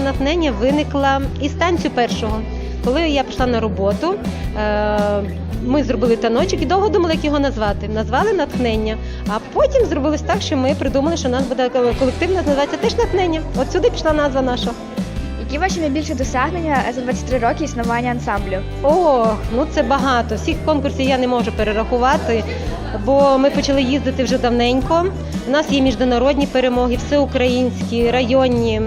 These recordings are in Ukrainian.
натхнення виникла із танцю першого. Коли я прийшла на роботу, е, ми зробили таночок і довго думали, як його назвати. Назвали натхнення. А потім зробилось так, що ми придумали, що нас буде колектив, називається теж натхнення. От сюди пішла назва наша. Які ваші найбільші досягнення за 23 роки існування ансамблю? О, ну це багато. Всіх конкурсів я не можу перерахувати, бо ми почали їздити вже давненько. У нас є міжнародні перемоги, всеукраїнські, районні.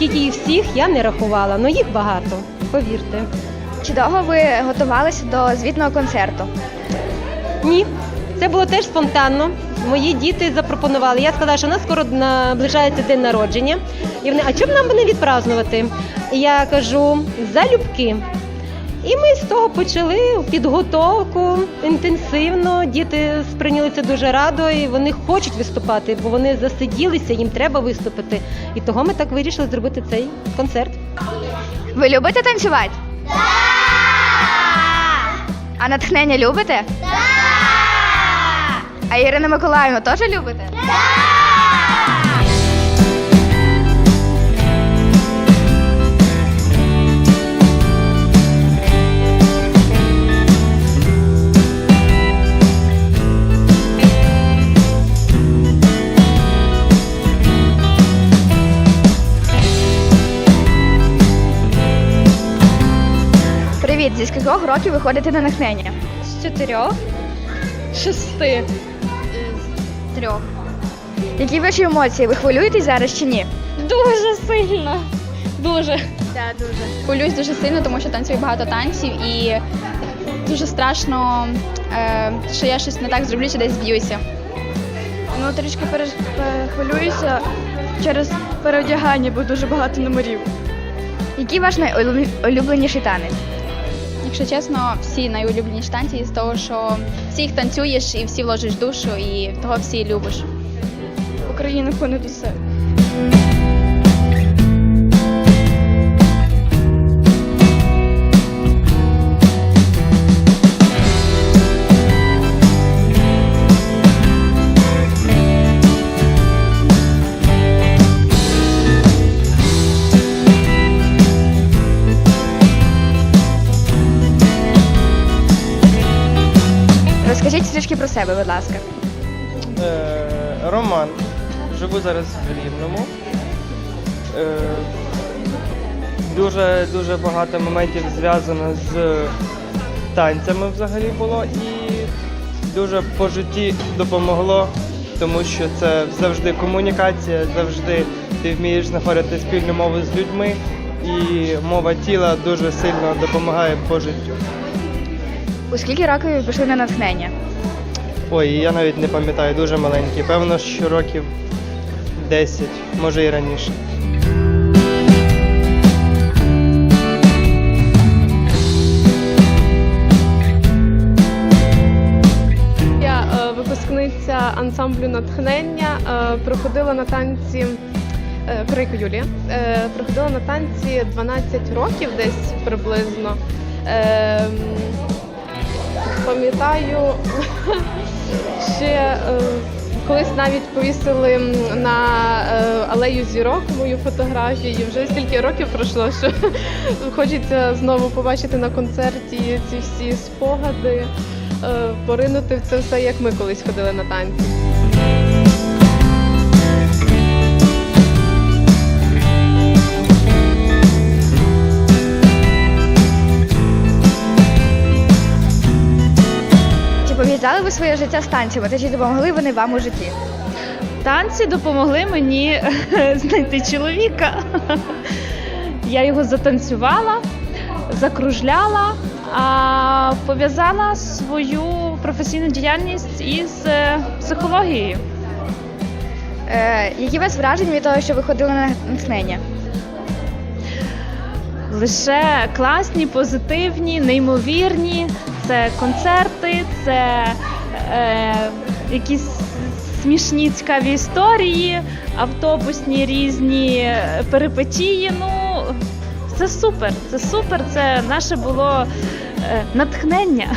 Скільки їх всіх я не рахувала, але їх багато, повірте. Чи довго ви готувалися до звітного концерту? Ні, це було теж спонтанно. Мої діти запропонували. Я сказала, що у нас скоро наближається день народження. І вони, а чому нам не відпразнувати? І я кажу, залюбки. І ми з того почали підготовку інтенсивно. Діти сприйняли це дуже радо, і вони хочуть виступати, бо вони засиділися, їм треба виступити. І того ми так вирішили зробити цей концерт. Ви любите танцювати? Так! А натхнення любите? Так! А Ірину Миколаївну теж любите? Привіт! Зі скількох років ви ходите на натхнення? З чотирьох, шести. з Трьох. Які ваші емоції? Ви хвилюєтесь зараз чи ні? Дуже сильно. Дуже. Так, дуже. Хвилююсь дуже сильно, тому що танцюю багато танців і дуже страшно, е, що я щось не так зроблю чи десь зб'юся. Ну, трішки хвилююся через переодягання, бо дуже багато номерів. Який ваш найулюбленіший танець? Якщо чесно, всі найулюбленіші танці з того, що всі їх танцюєш і всі вложиш душу, і того всі любиш. Україна понад усе. Про себе, будь ласка. Е, Роман. Живу зараз в Рівному. Е, Дуже дуже багато моментів зв'язано з танцями взагалі було і дуже по житті допомогло, тому що це завжди комунікація, завжди ти вмієш знаходити спільну мову з людьми, і мова тіла дуже сильно допомагає по життю. У скільки років ви пішли на натхнення? Ой, я навіть не пам'ятаю, дуже маленький. Певно, що років 10, може і раніше. Я е, випускниця ансамблю натхнення, е, проходила на танці е, Крик Юлія. Е, проходила на танці 12 років десь приблизно. Е, пам'ятаю, ще е, колись навіть повісили на е, алею зірок мою фотографію. Вже стільки років пройшло, що хочеться знову побачити на концерті ці всі спогади, е, поринути в це все, як ми колись ходили на танці. Ви своє життя з танцями? Та чи допомогли вони вам у житті? Танці допомогли мені знайти чоловіка. Я його затанцювала, закружляла, а пов'язала свою професійну діяльність із е, психологією. Е, які у вас враження від того, що ви ходили на натхнення? Лише класні, позитивні, неймовірні. Це концерти, це якісь смішні цікаві історії, автобусні різні е, перипетії. Ну, це супер, це супер, це наше було е, натхнення.